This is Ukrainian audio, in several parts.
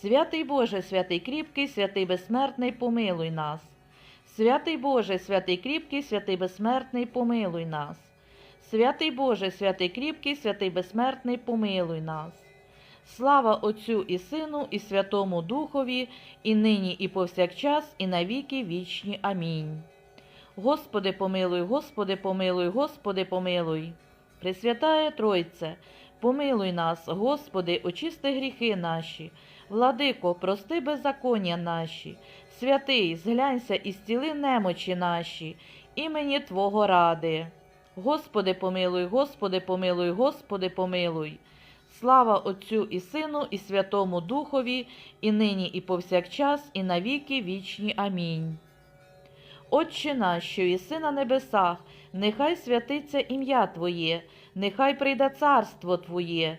Святий Боже, святий кріпкий, святий безсмертний, помилуй нас. Святий Боже, святий кріпкий, святий безсмертний, помилуй нас. Святий Боже, святий кріпкий, святий безсмертний, помилуй нас. Слава Отцю і Сину, і Святому Духові, і нині, і повсякчас, і навіки вічні. Амінь. Господи, помилуй, Господи, помилуй, Господи, помилуй. Пресвятає Тройце, помилуй нас, Господи, очисти гріхи наші. Владико, прости беззаконня наші, святий, зглянься і зціли немочі наші, імені Твого ради. Господи, помилуй, Господи, помилуй, Господи, помилуй. Слава Отцю і Сину, і Святому Духові, і нині, і повсякчас, і навіки вічні. Амінь. Отче наш, що єси на небесах, нехай святиться ім'я Твоє, нехай прийде царство Твоє,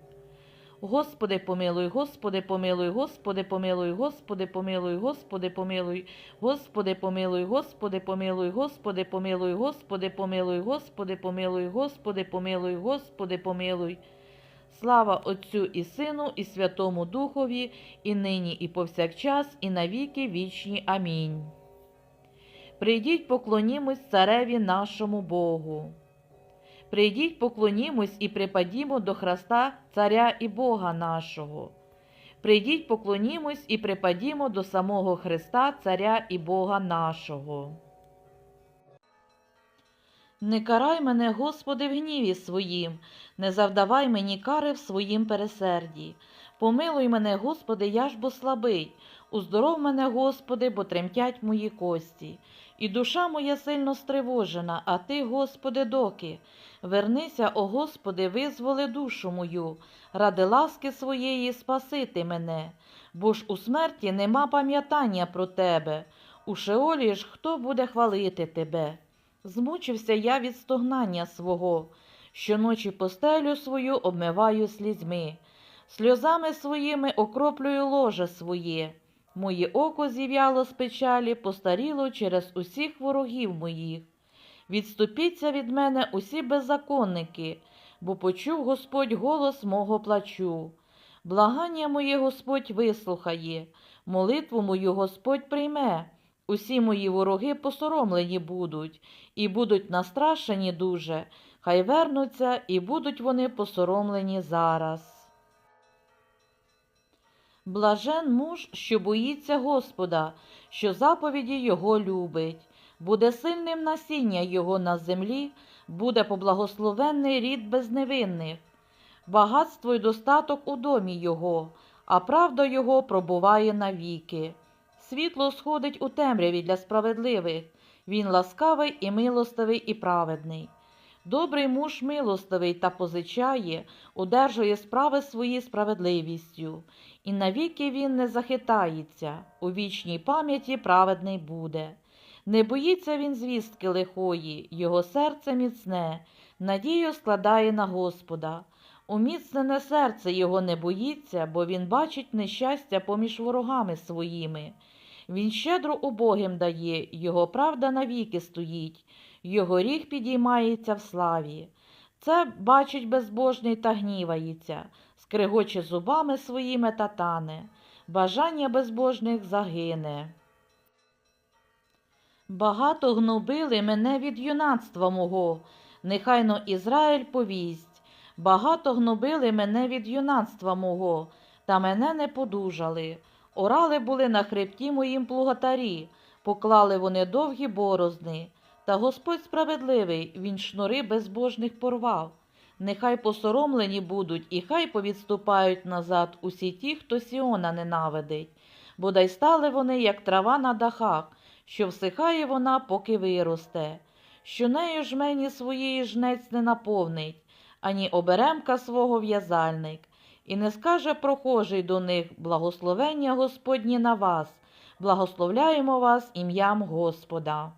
Господи, помилуй, Господи, помилуй, Господи, помилуй, Господи, помилуй, Господи, помилуй, Господи, помилуй, Господи, помилуй, Господи, помилуй, Господи, помилуй, Господи, помилуй, Господи, помилуй, Господи, помилуй. Слава Отцю і Сину, і Святому Духові, і нині, і повсякчас, і навіки вічні. Амінь. Прийдіть, поклонімось цареві нашому Богу. Прийдіть, поклонімось і припадімо до Христа, Царя і Бога нашого. Прийдіть, поклонімось і припадімо до самого Христа, Царя і Бога нашого. Не карай мене, Господи, в гніві своїм, не завдавай мені кари в своїм пересерді. Помилуй мене, Господи, я ж бо слабий, уздоров мене, Господи, бо тремтять мої кості. І душа моя сильно стривожена, а Ти, Господи, доки. Вернися, о Господи, визволи душу мою, ради ласки своєї спасити мене, бо ж у смерті нема пам'ятання про Тебе, у Шеолі ж хто буде хвалити Тебе. Змучився я від стогнання свого, щоночі постелю свою обмиваю слізьми, сльозами своїми окроплюю ложе своє. Моє око зів'яло з печалі, постаріло через усіх ворогів моїх. Відступіться від мене усі беззаконники, бо почув Господь голос мого плачу. Благання моє Господь вислухає, молитву мою Господь прийме. Усі мої вороги посоромлені будуть, і будуть настрашені дуже, хай вернуться, і будуть вони посоромлені зараз. Блажен муж, що боїться Господа, що заповіді Його любить, буде сильним насіння Його на землі, буде поблагословенний рід безневинних, багатство й достаток у домі Його, а правда Його пробуває навіки. Світло сходить у темряві для справедливих, він ласкавий і милостивий і праведний. Добрий муж милостивий та позичає, одержує справи свої справедливістю, і навіки він не захитається, у вічній пам'яті праведний буде. Не боїться він звістки лихої, його серце міцне, надію складає на Господа. Уміцнене серце його не боїться, бо він бачить нещастя поміж ворогами своїми. Він щедро убогим дає, його правда навіки стоїть, його ріг підіймається в славі. Це бачить безбожний та гнівається, скригоче зубами своїми та тане, бажання безбожних загине. Багато гнобили мене від юнацтва мого, нехайно Ізраїль повість. Багато гнобили мене від юнацтва мого, та мене не подужали. Орали були на хребті моїм плугатарі, поклали вони довгі борозни, та Господь справедливий, він шнури безбожних порвав. Нехай посоромлені будуть, і хай повідступають назад усі ті, хто Сіона ненавидить. Бодай стали вони, як трава на дахах, що всихає вона, поки виросте, що нею жмені своєї жнець не наповнить, ані оберемка свого в'язальник, і не скаже прохожий до них благословення Господнє на вас, благословляємо вас ім'ям Господа.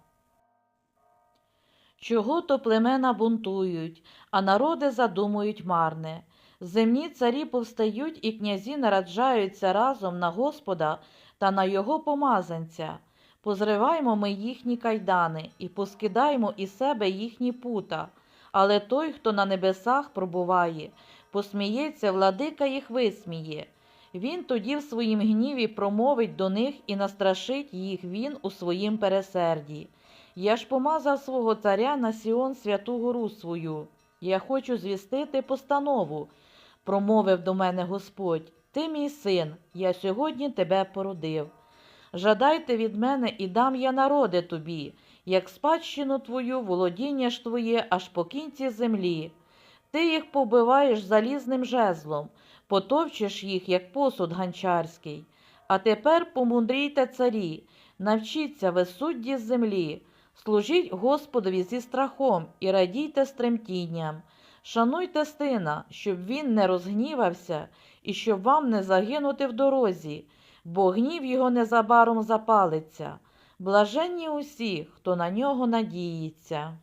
Чого то племена бунтують, а народи задумують марне. Земні царі повстають і князі нараджаються разом на Господа та на його помазанця. Позриваймо ми їхні кайдани і поскидаймо із себе їхні пута. Але той, хто на небесах пробуває, посміється, владика їх висміє. Він тоді в своїм гніві промовить до них і настрашить їх він у своїм пересерді. Я ж помазав свого царя на Сіон святу гору свою. Я хочу звістити постанову, промовив до мене Господь. Ти мій син, я сьогодні тебе породив. Жадайте від мене і дам я народи тобі, як спадщину твою, володіння ж твоє аж по кінці землі. Ти їх побиваєш залізним жезлом, потовчеш їх, як посуд ганчарський. А тепер помудрійте царі, навчіться ви судді землі. Служіть Господові зі страхом і радійте з тремтінням. Шануйте сина, щоб він не розгнівався і щоб вам не загинути в дорозі, бо гнів його незабаром запалиться. Блаженні усі, хто на нього надіється.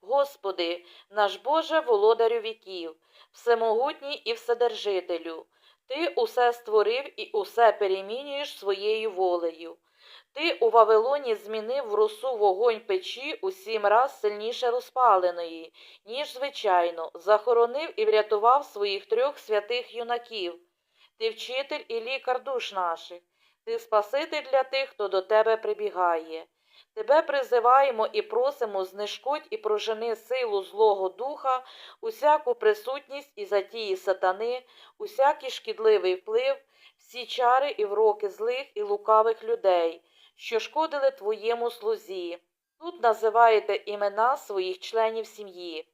Господи, наш Боже володарю віків, всемогутній і вседержителю, Ти усе створив і усе перемінюєш своєю волею. Ти у Вавилоні змінив в росу вогонь печі у сім раз сильніше розпаленої, ніж звичайно, захоронив і врятував своїх трьох святих юнаків. Ти вчитель і лікар душ наших, ти спаситель для тих, хто до тебе прибігає. Тебе призиваємо і просимо знешкодь і прожени силу Злого Духа, усяку присутність і затії сатани, усякий шкідливий вплив, всі чари і вроки злих і лукавих людей що шкодили твоєму слузі. Тут називаєте імена своїх членів сім'ї.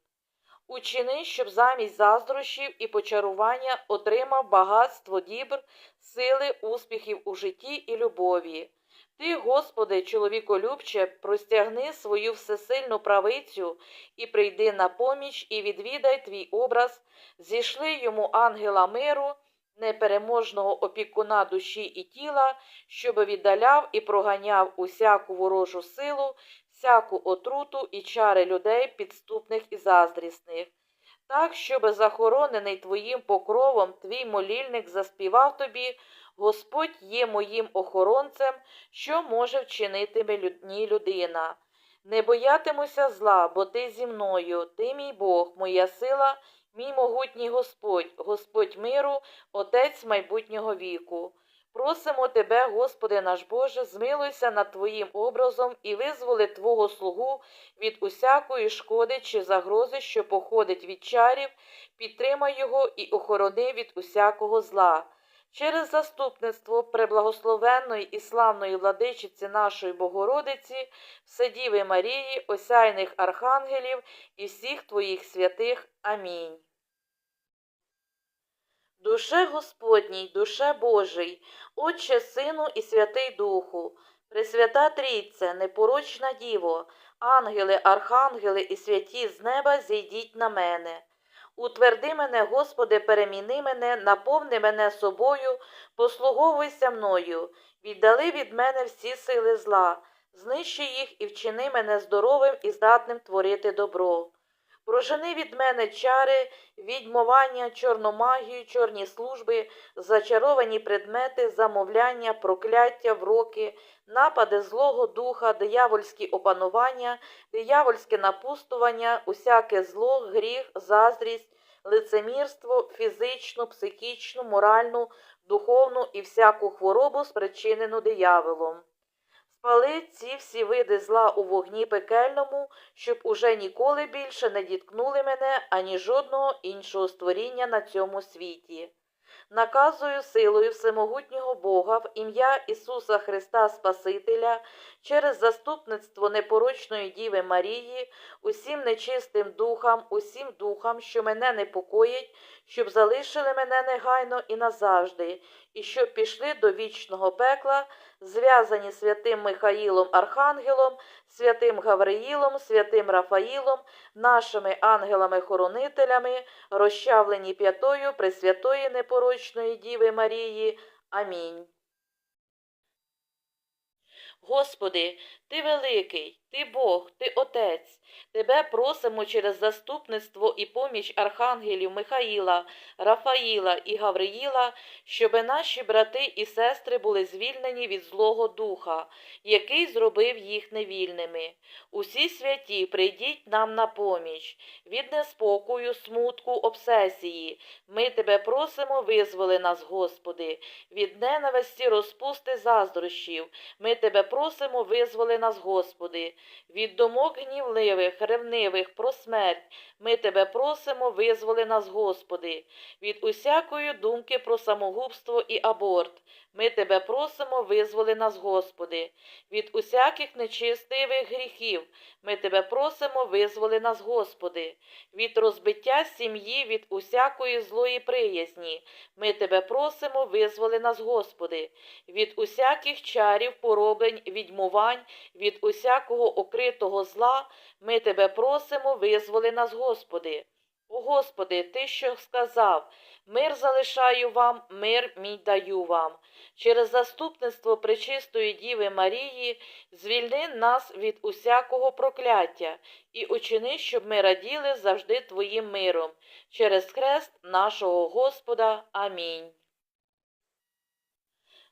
Учини, щоб замість заздрощів і почарування отримав багатство дібр, сили, успіхів у житті і любові. Ти, Господи, чоловіколюбче, простягни свою всесильну правицю і прийди на поміч, і відвідай твій образ, зійшли йому ангела миру непереможного опікуна душі і тіла, щоби віддаляв і проганяв усяку ворожу силу, всяку отруту і чари людей підступних і заздрісних. Так, щоби захоронений твоїм покровом твій молільник заспівав тобі, Господь є моїм охоронцем, що може вчинити мені людина. Не боятимуся зла, бо ти зі мною, ти мій Бог, моя сила мій могутній Господь, Господь миру, Отець майбутнього віку. Просимо Тебе, Господи наш Боже, змилуйся над Твоїм образом і визволи Твого слугу від усякої шкоди чи загрози, що походить від чарів, підтримай його і охорони від усякого зла. Через заступництво преблагословенної і славної владичиці нашої Богородиці, Вседіви Марії, осяйних архангелів і всіх Твоїх святих. Амінь. Душе Господній, душе Божий, Отче Сину і Святий Духу, Пресвята Трійце, непорочна Діво, ангели, архангели і святі з неба зійдіть на мене. Утверди мене, Господи, переміни мене, наповни мене собою, послуговуйся мною, віддали від мене всі сили зла, знищи їх і вчини мене здоровим і здатним творити добро. Прожени від мене чари, відьмування, чорномагію, чорні служби, зачаровані предмети, замовляння, прокляття, вроки, напади злого духа, диявольські опанування, диявольське напустування, усяке зло, гріх, заздрість, лицемірство, фізичну, психічну, моральну, духовну і всяку хворобу, спричинену дияволом. Спали ці всі види зла у вогні пекельному, щоб уже ніколи більше не діткнули мене ані жодного іншого створіння на цьому світі. наказую силою всемогутнього Бога в ім'я Ісуса Христа Спасителя через заступництво непорочної Діви Марії, усім нечистим духам, усім духам, що мене непокоїть, щоб залишили мене негайно і назавжди, і щоб пішли до вічного пекла, зв'язані святим Михаїлом Архангелом, святим Гавриїлом, святим Рафаїлом, нашими ангелами-хоронителями, розчавлені п'ятою Пресвятої непорочної Діви Марії. Амінь. Господи, Ти великий, Ти Бог, Ти Отець. Тебе просимо через заступництво і поміч архангелів Михаїла, Рафаїла і Гавриїла, щоби наші брати і сестри були звільнені від Злого Духа, який зробив їх невільними. Усі святі, прийдіть нам на поміч, від неспокою, смутку, обсесії. Ми тебе просимо, визволи нас, Господи, від ненависті розпусти заздрощів. Ми тебе просимо, визволи нас, Господи, від думок гнівливих, ревнивих про смерть. Ми тебе просимо, визволи нас, Господи, від усякої думки про самогубство і аборт. Ми тебе просимо, визволи нас, Господи, від усяких нечистивих гріхів. Ми тебе просимо, визволи нас, Господи, від розбиття сім'ї, від усякої злої приязні. Ми тебе просимо, визволи нас, Господи, від усяких чарів, пороблень, відьмувань, від усякого окритого зла. Ми тебе просимо, визволи нас, Господи. О Господи, Ти що сказав, мир залишаю вам, мир мій даю вам. Через заступництво Пречистої Діви Марії звільни нас від усякого прокляття і учини, щоб ми раділи завжди Твоїм миром. Через хрест нашого Господа. Амінь.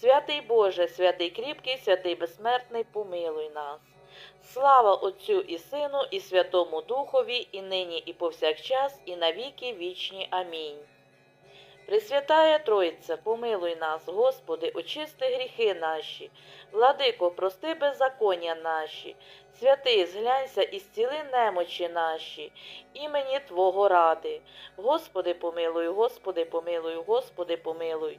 Святий Боже, святий кріпкий, святий безсмертний, помилуй нас. Слава Отцю і Сину, і Святому Духові, і нині, і повсякчас, і навіки вічні. Амінь. Пресвятая Тройця, помилуй нас, Господи, очисти гріхи наші, владико, прости беззаконня наші, святий, зглянься і зціли немочі наші, імені Твого ради. Господи, помилуй, Господи, помилуй, Господи, помилуй.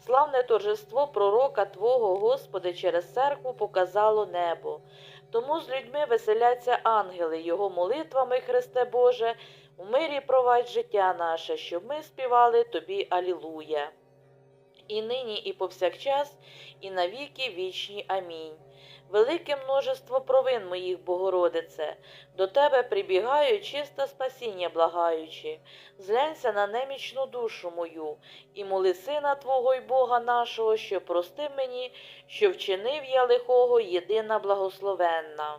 Славне торжество пророка Твого, Господи, через церкву показало небо. Тому з людьми веселяться ангели, Його молитвами, Христе Боже, у мирі провадь життя наше, щоб ми співали Тобі Алілуя. І нині, і повсякчас, і навіки вічні. Амінь. Велике множество провин моїх, Богородице, до тебе прибігаю, чисте спасіння благаючи, зглянься на немічну душу мою, і моли сина Твого й Бога нашого, що простив мені, що вчинив я лихого, єдина благословенна.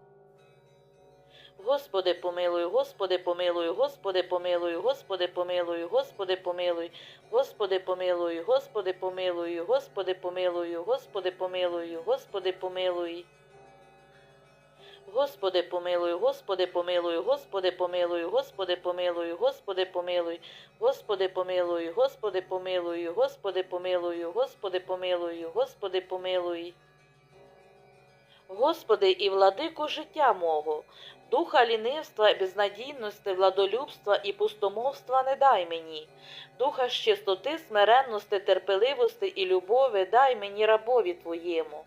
Господи, помилуй, Господи, помилуй, Господи, помилуй, Господи, помилуй, Господи, помилуй, Господи, помилуй, Господи, помилуй, Господи, помилуй, Господи, помилуй, Господи, помилуй. Господи, помилуй, Господи, помилуй, Господи, помилуй, Господи, помилуй, Господи, помилуй, Господи, помилуй, Господи, помилуй, Господи, помилуй, Господи, помилуй, Господи, помилуй. Господи і владику життя мого, духа лінивства, безнадійності, владолюбства і пустомовства не дай мені, духа з чистоти, смиренності, терпеливості і любові дай мені рабові Твоєму.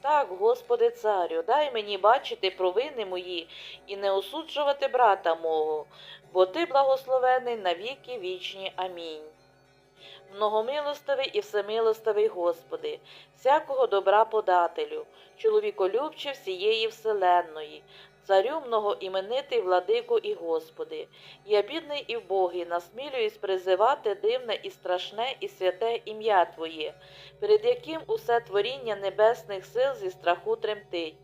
Так, Господи Царю, дай мені бачити провини мої і не осуджувати брата мого, бо Ти благословений на віки вічні. Амінь. Многомилостивий і всемилостивий Господи, всякого добра подателю, чоловіколюбче всієї вселенної, царю многоіменитий владику і Господи, я бідний і вбогий, насмілююсь призивати дивне і страшне і святе ім'я Твоє, перед яким усе творіння небесних сил зі страху тремтить,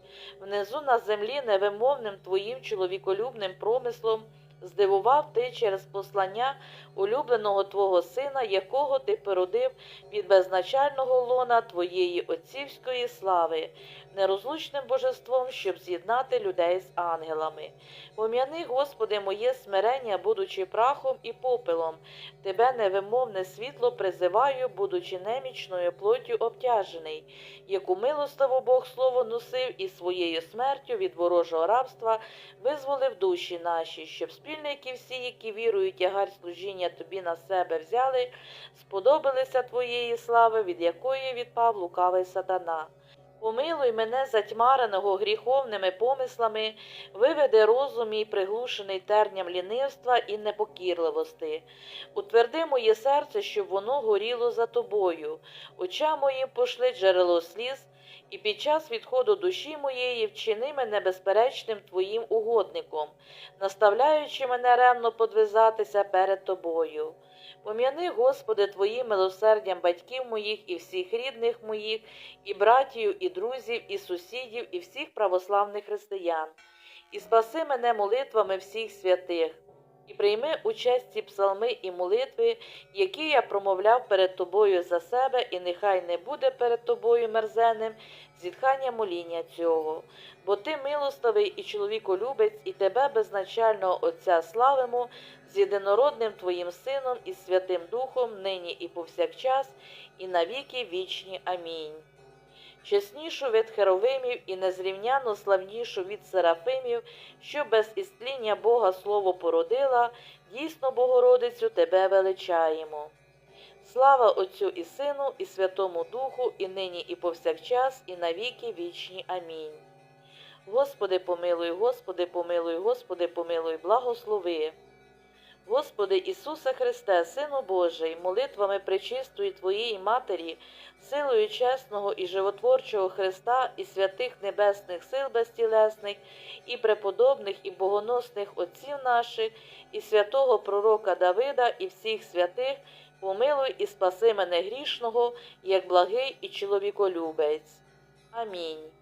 внизу на землі невимовним Твоїм чоловіколюбним промислом здивував Ти через послання улюбленого Твого Сина, якого Ти породив від безначального лона Твоєї отцівської слави, нерозлучним божеством, щоб з'єднати людей з ангелами. Пом'яни, Господи, моє смирення, будучи прахом і попелом, Тебе невимовне світло призиваю, будучи немічною плоттю обтяжений, яку милостиво Бог слово носив і своєю смертю від ворожого рабства визволив душі наші, щоб спільники всі, які вірують тягар служіння тобі на себе взяли, сподобалися твоєї слави, від якої відпав лукавий сатана. Помилуй мене затьмареного гріховними помислами, виведи розум мій приглушений терням лінивства і непокірливости. Утверди моє серце, щоб воно горіло за тобою, очам моїм пошли джерело сліз, і під час відходу душі моєї вчини мене безперечним твоїм угодником, наставляючи мене ревно подвизатися перед тобою. Пом'яни, Господи, Твоїм милосердям батьків моїх і всіх рідних моїх, і братів, і друзів, і сусідів, і всіх православних християн, і спаси мене молитвами всіх святих, і прийми участь ці псалми і молитви, які я промовляв перед Тобою за себе, і нехай не буде перед Тобою мерзенним зітхання моління цього. Бо ти милостивий і чоловіколюбець, і тебе безначального Отця славимо з єдинородним Твоїм Сином і Святим Духом, нині і повсякчас, і навіки вічні. Амінь. Чеснішу від херовимів і незрівняно славнішу від серафимів, що без істління Бога Слово породила, дійсно, Богородицю, Тебе величаємо. Слава Отцю і Сину, і Святому Духу, і нині, і повсякчас, і навіки вічні. Амінь. Господи, помилуй, Господи, помилуй, Господи, помилуй, благослови. Господи Ісусе Христе, Сину Божий, молитвами пречистої Твоєї Матері, силою чесного і животворчого Христа і святих небесних сил безтілесних, і преподобних і богоносних отців наших, і святого Пророка Давида, і всіх святих, помилуй і спаси мене грішного, як благий і чоловіколюбець. Амінь.